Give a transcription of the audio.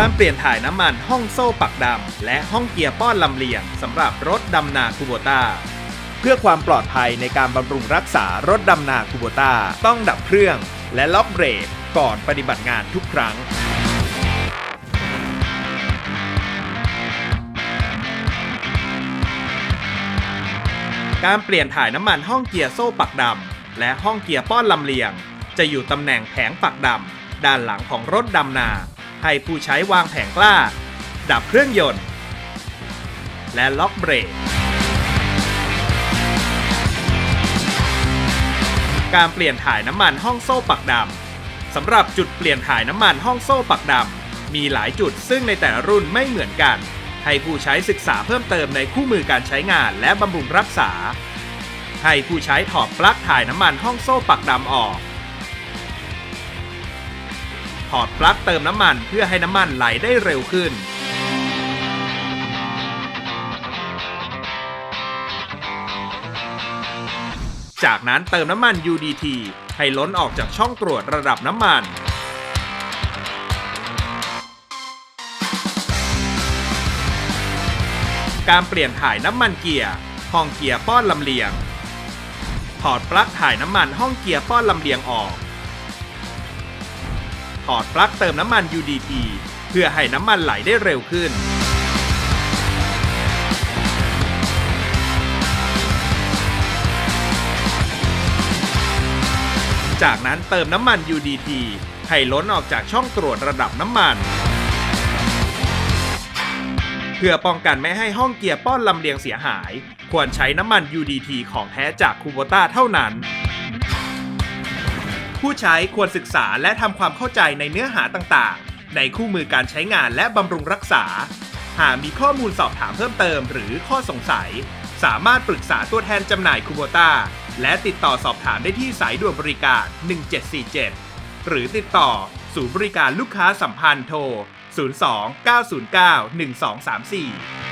การเปลี่ยนถ่ายน้ำมันห้องโซ่ปักดำ และห้องเกียร์ป้อนลำเลียงสำหรับรถดำนาคูโบต้าเพื่อความปลอดภัยในการบำรุงรักษารถดำนาคูโบต้าต้องดับเครื่อง และล็อกเบรกก่อนปฏิบัติงานทุกครั้งการเปลี่ยนถ่ายน้ำมันห้องเกียร์โซ่ปักดำ และห้องเกียร์ป้อนลำเลียง จะอยู่ตำแหน่งแผงปักดำ ด้านหลังของรถดำนา ให้ผู้ใช้วางแผงกล้า ดับเครื่องยนต์ และล็อกเบรก การเปลี่ยนถ่ายน้ำมันห้องโซ่ปักดำสำหรับจุดเปลี่ยนถ่ายน้ำมันห้องโซ่ปักดำ มีหลายจุดซึ่งในแต่ละรุ่นไม่เหมือนกัน ให้ผู้ใช้ศึกษาเพิ่มเติมในคู่มือการใช้งานและบำรุงรักษา ให้ผู้ใช้ถอดปลั๊กถ่ายน้ำมันห้องโซ่ปักดำออก อดปลั๊กเติมน้ำมันเพื่อให้น้ำมันไหลได้เร็วขึ้น จากนั้นเติมน้ำมัน UDT ให้ล้นออกจากช่องตรวจระดับน้ำมันการเปลี่ยนถ่ายน้ำมันเกียร์ ห้องเกียร์ป้อนลำเลียง ถอดปลั๊กถ่ายน้ำมันห้องเกียร์ป้อนลำเลียงออก ถอดปลั๊กเติมน้ำมัน UDT เพื่อให้น้ำมันไหลได้เร็วขึ้น จากนั้นเติมน้ำมัน UDT ให้ล้นออกจากช่องตรวจระดับน้ำมัน เพื่อป้องกันไม่ให้ห้องเกียร์ป้อนลำเลียงเสียหาย ควรใช้น้ำมัน UDT ของแท้จากคูโบต้าเท่านั้น ผู้ใช้ควรศึกษาและทำความเข้าใจในเนื้อหาต่างๆ ในคู่มือการใช้งานและบำรุงรักษา หากมีข้อมูลสอบถามเพิ่มเติมหรือข้อสงสัย สามารถปรึกษาตัวแทนจำหน่ายคูโบต้าและติดต่อสอบถามได้ที่สายด่วนบริการ 1747 หรือติดต่อศูนย์บริการลูกค้าสัมพันธ์โทร 02 909 1234